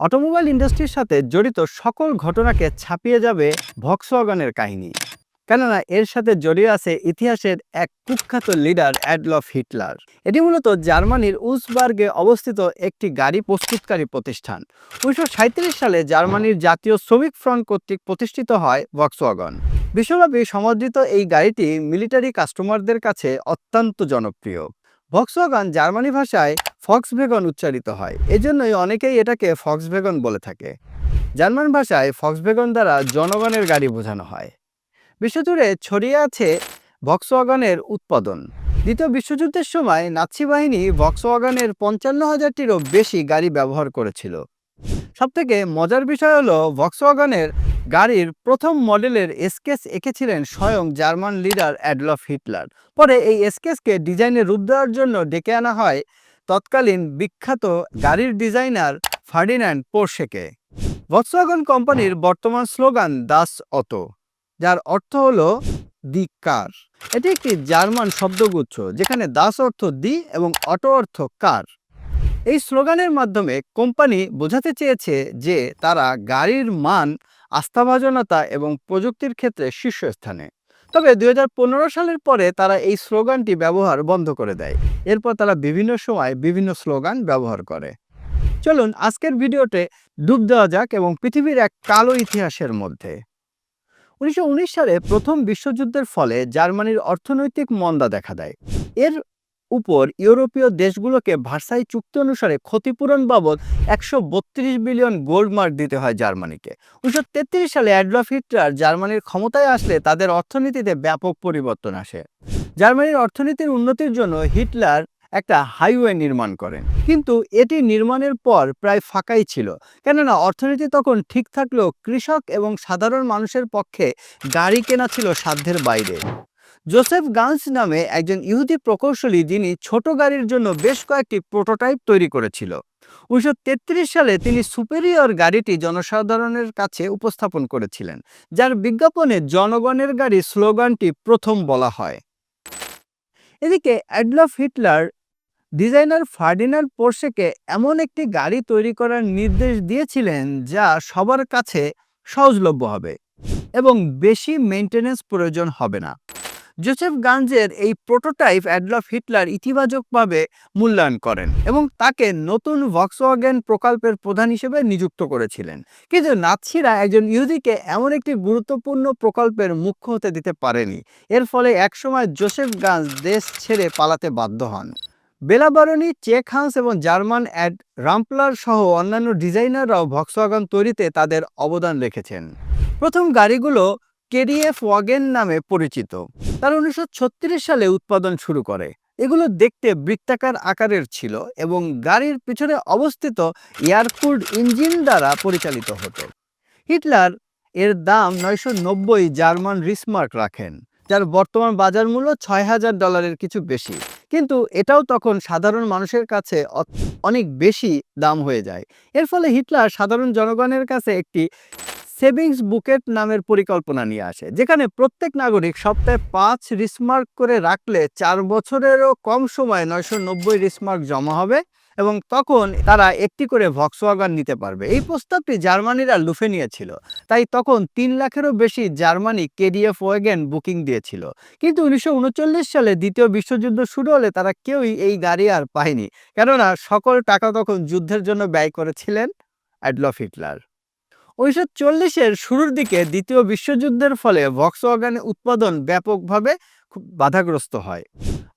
Automobile ইন্ডাস্ট্রির সাথে জড়িত সকল ঘটনাকে ছাপিয়ে যাবে ভক্সওয়াগনের কাহিনী। কেননা এর সাথে জড়িয়ে আছে ইতিহাসের এক কুখ্যাত লিডার অ্যাডলফ হিটলার। এটি মূলত জার্মানির উসবার্গে অবস্থিত একটি গাড়ি প্রস্তুতকারী প্রতিষ্ঠান। উনিশশো সাঁইত্রিশ সালে জার্মানির জাতীয় শ্রমিক ফ্রন্ট কর্তৃক প্রতিষ্ঠিত হয় ভক্সওয়াগন। বিশ্বব্যাপী সমাদৃত এই গাড়িটি মিলিটারি কাস্টমারদের কাছে অত্যন্ত জনপ্রিয়। ভক্সওয়াগন জার্মানি ভাষায় ফক্সভেগন উচ্চারিত হয়। এজন্যই অনেকেই এটাকে ফক্সভেগন বলে থাকে। জার্মান ভাষায় ফক্সভেগন দ্বারা জনগণের গাড়ি বোঝানো হয়। বিশ্বজুড়ে ছড়িয়ে আছে ভক্সওয়াগনের উৎপাদন। দ্বিতীয় বিশ্বযুদ্ধের সময় নাৎসি বাহিনী ভক্সওয়াগনের পঞ্চান্ন হাজারটিরও বেশি গাড়ি ব্যবহার করেছিল। সবথেকে মজার বিষয় হলো ভক্সওয়াগনের গাড়ির প্রথম মডেলের স্কেচ এঁকেছিলেন স্বয়ং জার্মান লিডার অ্যাডলফ হিটলার। পরে এই স্কেচকে ডিজাইনে রূপ দেওয়ার জন্য ডেকে আনা হয় তৎকালীন বিখ্যাত গাড়ির ডিজাইনার ফার্ডিন্যান্ড পোর্শেকে। ভক্সওয়াগন কোম্পানির বর্তমান স্লোগান, দাস অটো যার অর্থ হলো দি কার এটি একটি জার্মান শব্দগুচ্ছ, যেখানে দাস অর্থ দি এবং অটো অর্থ কার এই স্লোগানের মাধ্যমে কোম্পানি বোঝাতে চেয়েছে যে তারা গাড়ির মান, আস্থাভাজনতা এবং প্রযুক্তির ক্ষেত্রে শীর্ষস্থানে। তবে দু হাজার পনেরো সালের পরে তারা এই স্লোগানটি ব্যবহার বন্ধ করে দেয়। এরপর তারা বিভিন্ন সময় বিভিন্ন স্লোগান ব্যবহার করে। চলুন আজকের ভিডিওতে ডুব দেওয়া যাক এবং পৃথিবীর এক কালো ইতিহাসের মধ্যে। উনিশশো উনিশ সালে প্রথম বিশ্বযুদ্ধের ফলে জার্মানির অর্থনৈতিক মন্দা দেখা দেয়। এর উপর ইউরোপীয় দেশগুলোকে ভার্সাই চুক্তি অনুসারে ক্ষতিপূরণ বাবদ একশো বত্রিশ বিলিয়ন গোল্ড মার্ক দিতে হয় জার্মানিকে। উনিশশো সালে অ্যাডলফ হিটলার জার্মানির ক্ষমতায় আসলে তাদের অর্থনীতিতে ব্যাপক পরিবর্তন আসে। জার্মানির অর্থনীতির উন্নতির জন্য হিটলার একটা হাইওয়ে নির্মাণ করেন। কিন্তু এটি নির্মাণের পর প্রায় ফাঁকাই ছিল। কেননা অর্থনীতি তখন ঠিক থাকলেও কৃষক এবং সাধারণ মানুষের পক্ষে গাড়ি কেনা ছিল সাধ্যের বাইরে। জোসেফ গান্স নামে একজন ইহুদি প্রকৌশলী যিনি ছোট গাড়ির জন্য বেশ কয়েকটি প্রোটোটাইপ তৈরি করেছিল। উনিশশো তেত্রিশ সালে তিনি সুপেরিয়র গাড়িটি জনসাধারণের কাছে উপস্থাপন করেছিলেন, যার বিজ্ঞাপনে জনগণের গাড়ি স্লোগানটি প্রথম বলা হয়। এদিকে অ্যাডলফ হিটলার, ডিজাইনার ফার্ডিনান্ড পোর্শেকে এমন একটি গাড়ি তৈরি করার নির্দেশ দিয়েছিলেন যা সবার কাছে সহজলভ্য হবে এবং বেশি মেনটেনেন্স প্রয়োজন হবে না। জোসেফ গাঞ্জের এই প্রোটোটাইপ অ্যাডলফ হিটলার ইতিবাচকভাবে মূল্যায়ন করেন এবং তাকে নতুন ভক্সওয়াগেন প্রকল্পের প্রধান হিসেবে নিযুক্ত করেছিলেন। কিন্তু নাৎসিরা একজন ইহুদিকে এমন একটি গুরুত্বপূর্ণ প্রকল্পের মুখ্য হতে দিতে পারেনি। এর ফলে একসময় জোসেফ গাঞ্জ দেশ ছেড়ে পালাতে বাধ্য হন। বেলাবারনি চেক এবং জার্মান অ্যাড রাম্পলার সহ অন্যান্য ডিজাইনাররাও ভক্সওয়াগন তৈরিতে তাদের অবদান রেখেছেন। প্রথম গাড়িগুলো কেডিএফ ওয়াগেন নামে পরিচিত। তারা উনিশশো ছত্রিশ সালে উৎপাদন শুরু করে। এগুলো দেখতে বৃত্তাকার আকারের ছিল এবং গাড়ির পিছনে অবস্থিত এয়ারকুল্ড ইঞ্জিন দ্বারা পরিচালিত হতো। হিটলার এর দাম নয়শো নব্বই জার্মান রিসমার্ক রাখেন, যার বর্তমান বাজার মূল্য ছয় হাজার ডলারের কিছু বেশি। কিন্তু এটাও তখন সাধারণ মানুষের কাছে অনেক বেশি দাম হয়ে যায়। এর ফলে হিটলার সাধারণ জনগণের কাছে একটি সেভিংস বুকেট নামের পরিকল্পনা নিয়ে আসে, যেখানে প্রত্যেক নাগরিক সপ্তাহে পাঁচ রিসমার্ক করে রাখলে চার বছরেরও কম সময়ে নয়শো নব্বই রিসমার্ক জমা হবে এবং তখন তারা একটি করে ভক্সওয়াগন নিতে পারবে। এই প্রস্তাবটি জার্মানিরা লুফে নিয়েছিল, তাই তখন তিন লাখেরও বেশি জার্মানি কেডিএফ ওয়েগেন বুকিং দিয়েছিল। কিন্তু উনিশশো উনচল্লিশ সালে দ্বিতীয় বিশ্বযুদ্ধ শুরু হলে তারা কেউই এই গাড়ি আর পায়নি, কেননা সকল টাকা তখন যুদ্ধের জন্য ব্যয় করেছিলেন অ্যাডলফ হিটলার। উনিশশো চল্লিশের শুরুর দিকে দ্বিতীয় বিশ্বযুদ্ধের ফলে ভক্সওয়াগনের উৎপাদন ব্যাপকভাবে খুব বাধাগ্রস্ত হয়।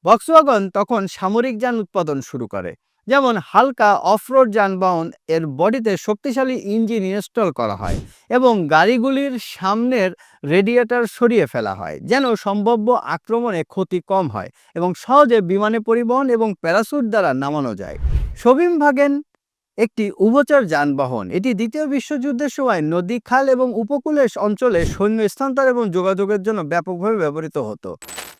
ভক্সওয়াগন তখন সামরিক যান উৎপাদন শুরু করে, যেমন হালকা অফরোড যানবাহন এর বডিতে শক্তিশালী ইঞ্জিন ইনস্টল করা হয় এবং গাড়িগুলির সামনের রেডিয়েটর সরিয়ে ফেলা হয়, যেন সম্ভাব্য আক্রমণে ক্ষতি কম হয় এবং সহজে বিমানে পরিবহন এবং প্যারাসুট দ্বারা নামানো যায়। সবিম ভাগেন একটি উভচর যানবাহন। এটি দ্বিতীয় বিশ্বযুদ্ধের সময় নদী, খাল এবং উপকূলের অঞ্চলে সৈন্য স্থানান্তর এবং যোগাযোগের জন্য ব্যাপকভাবে ব্যবহৃত হতো।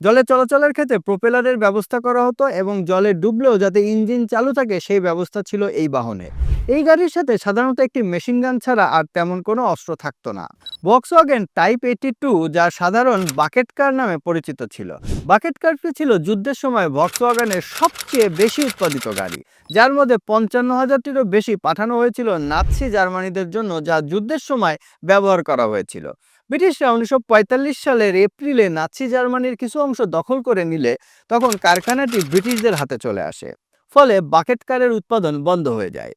জলে চলাচলের ক্ষেত্রে প্রোপেলারের ব্যবস্থা করা হতো এবং জলে ডুবলেও যাতে ইঞ্জিন চালু থাকে, সেই ব্যবস্থা ছিল এই বাহনে। এই গাড়ির সাথে সাধারণত একটি মেশিন গান ছাড়া আর তেমন কোনো অস্ত্র থাকতো না। বক্সওয়াগেন টাইপ এইটি টু যা সাধারণ বাকেট কার নামে পরিচিত ছিল। বাকেট কারটি ছিল যুদ্ধের সময় বক্সওয়াগনের সবচেয়ে বেশি উৎপাদিত গাড়ি, যার মধ্যে পঞ্চান্ন হাজারটিরও বেশি পাঠানো হয়েছিল নাৎসি জার্মানিদের জন্য, যা যুদ্ধের সময় ব্যবহার করা হয়েছিল। ব্রিটিশরা উনিশশো পঁয়তাল্লিশ সালের এপ্রিলে নাৎসি জার্মানির কিছু অংশ দখল করে নিলে তখন কারখানাটি ব্রিটিশদের হাতে চলে আসে। ফলে বাকেট কারের উৎপাদন বন্ধ হয়ে যায়।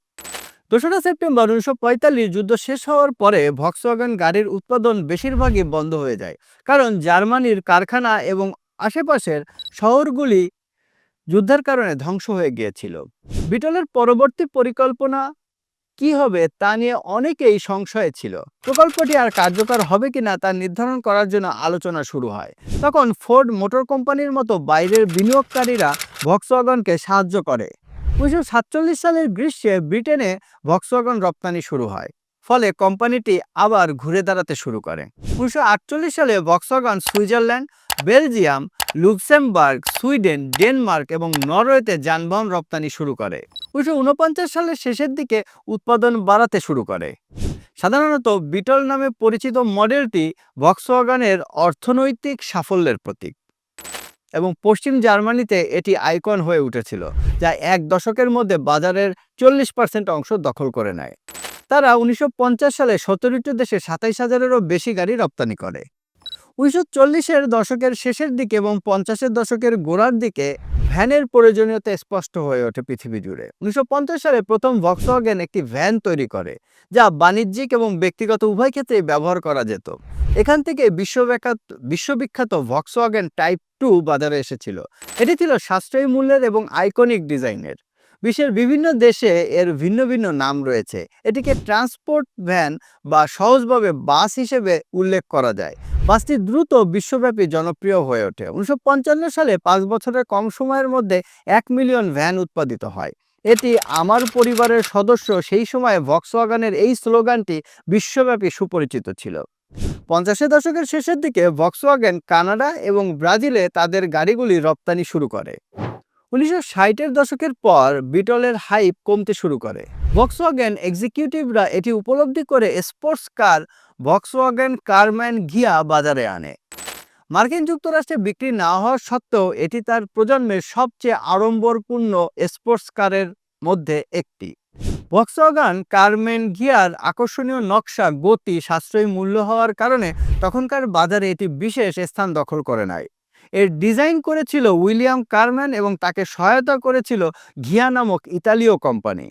দোসরা সেপ্টেম্বর উনিশশো পঁয়তাল্লিশ যুদ্ধ শেষ হওয়ার পরে ভক্সওয়াগন গাড়ির উৎপাদন বেশিরভাগই বন্ধ হয়ে যায়। কারণ জার্মানির কারখানা এবং আশেপাশের শহরগুলি যুদ্ধের কারণে ধ্বংস হয়ে গিয়েছিল। বিটলের পরবর্তী পরিকল্পনা কি হবে তা নিয়ে অনেকেই সংশয়ে ছিল। প্রকল্পটি আর কার্যকর হবে কিনা তা নির্ধারণ করার জন্য আলোচনা শুরু হয়। তখন ফোর্ড মোটর কোম্পানির মতো বাইরের বিনিয়োগকারীরা ভক্সওয়াগনকে সাহায্য করে। উনিশশো সাতচল্লিশ সালের গ্রীষ্মে ব্রিটেনে ভক্সওয়াগন রপ্তানি শুরু হয়, ফলে কোম্পানিটি আবার ঘুরে দাঁড়াতে শুরু করে। উনিশশো আটচল্লিশ সালে Volkswagen Switzerland, Belgium Luxembourg, Sweden, Denmark এবং নরওয়েতে যানবাহন রপ্তানি শুরু করে। উনিশশো উনপঞ্চাশ সালের শেষের দিকে উৎপাদন বাড়াতে শুরু করে। সাধারণত বিটল নামে পরিচিত মডেলটি ভক্সওয়াগনের অর্থনৈতিক সাফল্যের প্রতীক এবং পশ্চিম জার্মানিতে এটি আইকন হয়ে উঠেছিল, যা এক দশকের মধ্যে বাজারের চল্লিশ পার্সেন্ট অংশ দখল করে নেয়। তারা উনিশশো পঞ্চাশ সালে সতেরোটি দেশে সাতাইশ হাজারেরও বেশি গাড়ি রপ্তানি করে। উনিশশো চল্লিশের দশকের শেষের দিকে এবং পঞ্চাশের দশকের গোড়ার দিকে ভ্যানের প্রয়োজনীয়তা স্পষ্ট হয়ে ওঠে পৃথিবী জুড়ে। উনিশশো পঞ্চাশ সালে প্রথম ভক্সওয়াগেন একটি ভ্যান তৈরি করে, যা বাণিজ্যিক এবং ব্যক্তিগত উভয় ক্ষেত্রেই ব্যবহার করা যেত। এখান থেকে বিশ্ববিখ্যাত বিশ্ববিখ্যাত ভক্সওয়াগেন টাইপ টু বাজারে এসেছিল। এটি ছিল সাশ্রয়ী মূল্যের এবং আইকনিক ডিজাইনের। বিশ্বের বিভিন্ন দেশে এর ভিন্ন ভিন্ন নাম রয়েছে। এটিকে ট্রান্সপোর্ট ভ্যান বা সহজভাবে বাস হিসেবে উল্লেখ করা যায়। বাসটি দ্রুত বিশ্বব্যাপী জনপ্রিয় হয়ে ওঠে। উনিশশো পঞ্চান্ন সালে পাঁচ বছরের কম সময়ের মধ্যে এক মিলিয়ন ভ্যান উৎপাদিত হয়। এটি আমার পরিবারের সদস্য সেই সময় ভক্সওয়াগানের এই স্লোগানটি বিশ্বব্যাপী সুপরিচিত ছিল। পঞ্চাশের দশকের শেষের দিকে ভক্সওয়াগেন কানাডা এবং ব্রাজিলে তাদের গাড়িগুলি রপ্তানি শুরু করে। উনিশশো ষাটের দশকের পর বিটলের হাইপ কমতে শুরু করে। ভক্সওয়াগেন এক্সিকিউটিভরা এটি উপলব্ধি করে sports car Volkswagen Karmann Ghia বাজারে আনে। মার্কিন যুক্তরাষ্ট্রে বিক্রি না হওয়া সত্ত্বেও এটি তার প্রজন্মের সবচেয়ে আড়ম্বরপূর্ণ স্পোর্টস কারের মধ্যে একটি। ভক্সওয়াগান কারমেন গিয়ার আকর্ষণীয় নকশা, গতি, সাশ্রয়ী মূল্য হওয়ার কারণে তখনকার বাজারে এটি বিশেষ স্থান দখল করে নাই এর ডিজাইন করেছিল উইলিয়াম কারম্যান এবং তাকে সহায়তা করেছিল ঘিয়া নামক ইতালীয় কোম্পানি।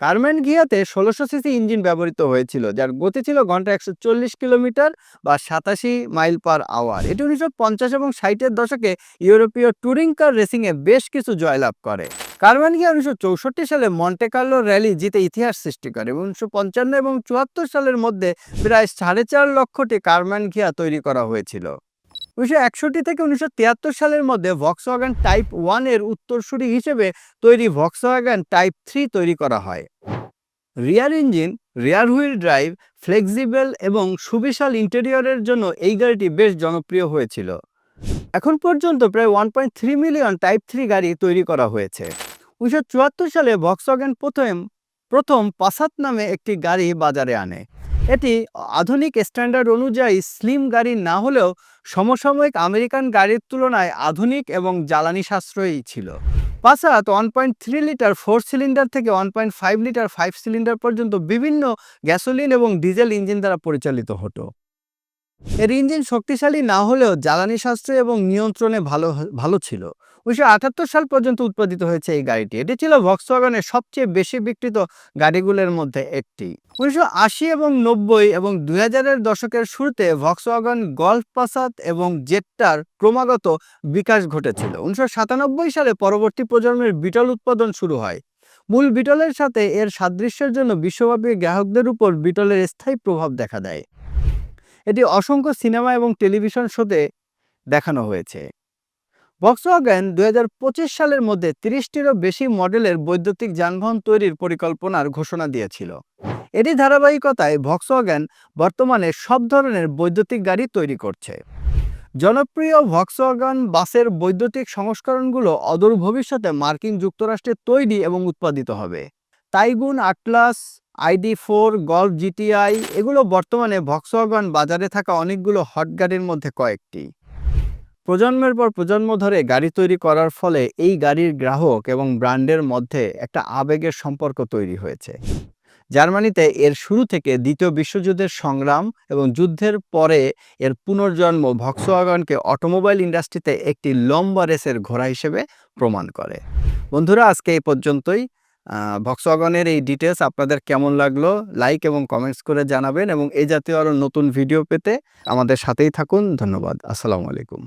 কারম্যান ঘিয়াতে ষোলোশো সিসি ইঞ্জিন ব্যবহৃত হয়েছিল, যার গতি ছিল ঘণ্টা একশো চল্লিশ কিলোমিটার বা সাতাশি মাইল পার আওয়ার। এটি উনিশশো পঞ্চাশ এবং ষাটের দশকে ইউরোপীয় টুরিং কার রেসিংয়ে বেশ কিছু জয়লাভ করে। কারম্যান গিয়া উনিশশো চৌষট্টি সালে মন্টে কার্লো র্যালি জিতে ইতিহাস সৃষ্টি করে এবং উনিশশো পঞ্চান্ন এবং চুয়াত্তর সালের মধ্যে প্রায় সাড়ে চার লক্ষটি কারম্যান ঘিয়া তৈরি করা হয়েছিল। উনিশশো একষট্টি থেকে উনিশশো তিয়াত্তর সালের মধ্যে ভক্সওয়াগান টাইপ ওয়ানের উত্তরসূরি হিসেবে তৈরি ভক্সওয়াগান টাইপ থ্রি তৈরি করা হয়। Rear engine, rear wheel drive, flexible এবং সুবিশাল ইন্টেরিয়রের জন্য এই গাড়িটি বেশ জনপ্রিয় হয়েছিল। এখন পর্যন্ত প্রায় one point three million type three গাড়ি তৈরি করা হয়েছে। উনিশশো চুয়াত্তর সালে ভক্সওয়াগেন প্রথম প্রথম পাসাত নামে একটি গাড়ি বাজারে আনে। এটি আধুনিক স্ট্যান্ডার্ড অনুযায়ী স্লিম গাড়ি না হলেও সমসাময়িক আমেরিকান গাড়ির তুলনায় আধুনিক এবং জ্বালানি সাশ্রয়ী ছিল। Passat one point three litre four cylinder থেকে one point five litre five cylinder পর্যন্ত বিভিন্ন গ্যাসোলিন এবং ডিজেল ইঞ্জিন দ্বারা পরিচালিত হতো। এর ইঞ্জিন শক্তিশালী না হলেও জ্বালানি সাশ্রয় এবং নিয়ন্ত্রণে ভালো ভালো ছিল। উনিশশো আটাত্তর সাল পর্যন্ত উৎপাদিত হয়েছে এই গাড়িটি। এটি ছিল ভক্সওয়াগনের সবচেয়ে বেশি বিক্রিত গাড়িগুলোর মধ্যে একটি। উনিশশো আশি এবং নব্বই এবং দুই হাজারের দশকের শুরুতে ভক্সওয়াগন গল্ফ পাসাত এবং জেটটার ক্রমাগত বিকাশ ঘটেছিল। উনিশশো সাতানব্বই সালে পরবর্তী প্রজন্মের বিটল উৎপাদন শুরু হয়। মূল বিটলের সাথে এর সাদৃশ্যের জন্য বিশ্বব্যাপী গ্রাহকদের উপর বিটলের স্থায়ী প্রভাব দেখা দেয়। এটি অসংখ্য সিনেমা এবং টেলিভিশন শোতে দেখানো হয়েছে। ভক্সওয়াগেন দুই সালের মধ্যে তিরিশটিরও বেশি মডেলের বৈদ্যুতিক যানবাহন তৈরির পরিকল্পনার ঘোষণা দিয়েছিল। এটি ধারাবাহিকতায় ভক্সওয়াগেন বর্তমানে সব ধরনের বৈদ্যুতিক গাড়ি তৈরি করছে। জনপ্রিয় ভক্সওয়াগন বাসের বৈদ্যুতিক সংস্করণগুলো অদূর ভবিষ্যতে মার্কিন যুক্তরাষ্ট্রে তৈরি এবং উৎপাদিত হবে। Taigun Atlas ID four Golf GTI এগুলো বর্তমানে ভক্সওয়াগন বাজারে থাকা অনেকগুলো হট গাড়ির মধ্যে কয়েকটি। প্রজন্মের পর প্রজন্ম ধরে গাড়ি তৈরি করার ফলে এই গাড়ির গ্রাহক এবং ব্র্যান্ডের মধ্যে একটা আবেগের সম্পর্ক তৈরি হয়েছে। জার্মানিতে এর শুরু থেকে দ্বিতীয় বিশ্বযুদ্ধের সংগ্রাম এবং যুদ্ধের পরে এর পুনর্জন্ম ভক্সওয়াগনকে অটোমোবাইল ইন্ডাস্ট্রিতে একটি লম্বা রেসের ঘোড়া হিসেবে প্রমাণ করে। বন্ধুরা, আজকে এই পর্যন্তই। ভক্সওয়াগনের এই ডিটেলস আপনাদের কেমন লাগল লাইক এবং কমেন্টস করে জানাবেন এবং এই জাতীয় আরও নতুন ভিডিও পেতে আমাদের সাথেই থাকুন। ধন্যবাদ। আসসালামু আলাইকুম।